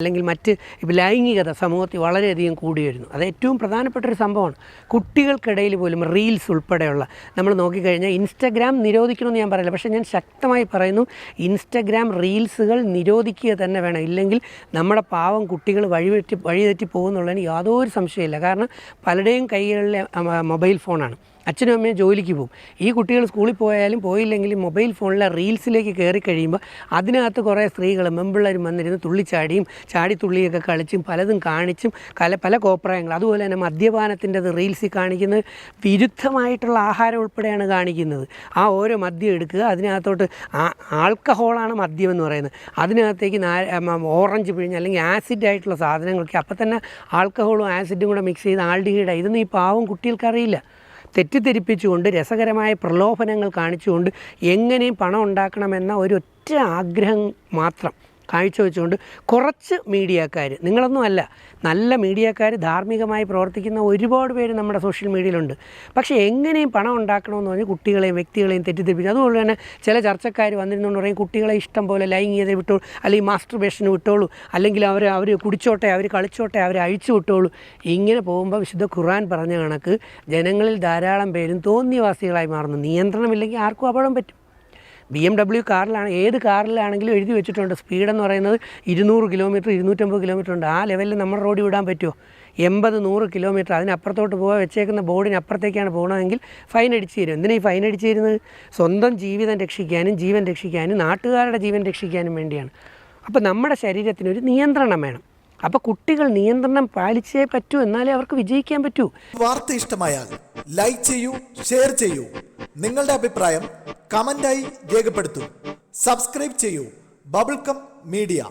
അല്ലെങ്കിൽ മറ്റ് ലൈംഗികത സമൂഹത്തിൽ വളരെയധികം കൂടി വരുന്നു. അത് ഏറ്റവും പ്രധാനപ്പെട്ട ഒരു സംഭവമാണ്. കുട്ടികൾക്കിടയിൽ പോലും റീൽസ് ഉൾപ്പെടെയുള്ള നമ്മൾ നോക്കിക്കഴിഞ്ഞാൽ ഇൻസ്റ്റഗ്രാം നിരോധിക്കണമെന്ന് ഞാൻ പറയില്ല. പക്ഷേ ഞാൻ ശക്തമായി പറയുന്നു ഇൻസ്റ്റഗ്രാം റീൽസുകൾ നിരോധിക്കുക തന്നെ വേണം. ഇല്ലെങ്കിൽ നമ്മുടെ പാവം കുട്ടികൾ വഴിതെറ്റി വഴിതെറ്റി പോകുന്നുള്ളതിന് യാതൊരു സംശയമില്ല കാരണം പലരുടെയും കൈകളിലെ മൊബൈൽ ഫോണാണ്. അച്ഛനും അമ്മയും ജോലിക്ക് പോകും. ഈ കുട്ടികൾ സ്കൂളിൽ പോയാലും പോയില്ലെങ്കിലും മൊബൈൽ ഫോണിലെ റീൽസിലേക്ക് കയറി കഴിയുമ്പോൾ അതിനകത്ത് കുറേ സ്ത്രീകൾ മെമ്പിള്ളേരും വന്നിരുന്ന് തുള്ളിച്ചാടിയും ചാടിത്തുള്ളിയൊക്കെ കളിച്ചും പലതും കാണിച്ചും പല പല കോപ്രായങ്ങൾ അതുപോലെ തന്നെ മദ്യപാനത്തിന്റെത് റീൽസിൽ കാണിക്കുന്നത് വിരുദ്ധമായിട്ടുള്ള ആഹാരം ഉൾപ്പെടെയാണ് കാണിക്കുന്നത്. ആ ഓരോ മദ്യം എടുക്കുക അതിനകത്തോട്ട് ആൾക്കഹോളാണ് മദ്യം എന്ന് പറയുന്നത്. അതിനകത്തേക്ക് ഓറഞ്ച് പിഴിഞ്ഞ് അല്ലെങ്കിൽ ആസിഡ് ആയിട്ടുള്ള സാധനങ്ങളൊക്കെ അപ്പം തന്നെ ആൾക്കഹോളും ആസിഡും കൂടെ മിക്സ് ചെയ്ത് ആൾഡിഹൈഡ് ഇതൊന്നും ഈ പാവം കുട്ടികൾക്കറിയില്ല തെറ്റിദ്ധരിപ്പിച്ചുകൊണ്ട് രസകരമായ പ്രലോഭനങ്ങൾ കാണിച്ചുകൊണ്ട് എങ്ങനെയും പണം ഉണ്ടാക്കണമെന്ന ഒരൊറ്റ ആഗ്രഹം മാത്രം. കാഴ്ചവെച്ചുകൊണ്ട് കുറച്ച് മീഡിയക്കാർ നിങ്ങളൊന്നും അല്ല നല്ല മീഡിയക്കാർ ധാർമ്മികമായി പ്രവർത്തിക്കുന്ന ഒരുപാട് പേര് നമ്മുടെ സോഷ്യൽ മീഡിയയിലുണ്ട്. പക്ഷേ എങ്ങനെയും പണം ഉണ്ടാക്കണമെന്ന് പറഞ്ഞ് കുട്ടികളെയും വ്യക്തികളെയും തെറ്റിദ്ധരിപ്പിച്ചു അതുപോലെ തന്നെ ചില ചർച്ചക്കാർ വന്നിരുന്നുകൊണ്ട് പറയും കുട്ടികളെ ഇഷ്ടം പോലെ ലൈംഗികത വിട്ടോളൂ അല്ലെങ്കിൽ മാസ്റ്റർബേഷന് വിട്ടോളൂ അല്ലെങ്കിൽ അവർ അവർ കുടിച്ചോട്ടെ അവർ കളിച്ചോട്ടെ അവർ അഴിച്ചു വിട്ടോളൂ. ഇങ്ങനെ പോകുമ്പോൾ വിശുദ്ധ ഖുർആൻ പറഞ്ഞ കണക്ക് ജനങ്ങളിൽ ധാരാളം പേരും തോന്നിയവാസികളായി മാറുന്നു. നിയന്ത്രണമില്ലെങ്കിൽ ആർക്കും അപകടം പറ്റും. ബി എം ഡബ്ല്യു കാറിലാണ് ഏത് കാറിലാണെങ്കിലും എഴുതി വെച്ചിട്ടുണ്ട്. സ്പീഡ് എന്ന് പറയുന്നത് ഇരുന്നൂറ് കിലോമീറ്റർ ഇരുന്നൂറ്റമ്പത് കിലോമീറ്റർ ഉണ്ട്. ആ ലെവലിൽ നമ്മൾ റോഡിൽ വിടാൻ പറ്റുമോ? എൺപത് നൂറ് കിലോമീറ്റർ. അതിനപ്പുറത്തോട്ട് പോകാൻ വെച്ചേക്കുന്ന ബോർഡിനപ്പുറത്തേക്കാണ് പോകണമെങ്കിൽ ഫൈൻ അടിച്ച് തരും എന്തിനാ ഈ ഫൈൻ അടിച്ച് തരുന്നത്? സ്വന്തം ജീവിതം രക്ഷിക്കാനും ജീവൻ രക്ഷിക്കാനും നാട്ടുകാരുടെ ജീവൻ രക്ഷിക്കാനും വേണ്ടിയാണ്. അപ്പോൾ നമ്മുടെ ശരീരത്തിന് ഒരു നിയന്ത്രണം വേണം. അപ്പോൾ കുട്ടികൾ നിയന്ത്രണം പാലിച്ചേ പറ്റൂ എന്നാലേ അവർക്ക് വിജയിക്കാൻ പറ്റൂ. വാർത്ത ഇഷ്ടമായാൽ ലൈക്ക് ചെയ്യൂ ഷെയർ ചെയ്യൂ. നിങ്ങളുടെ അഭിപ്രായം കമന്റായി രേഖപ്പെടുത്തൂ. സബ്സ്ക്രൈബ് ചെയ്യൂ. Bubble come media.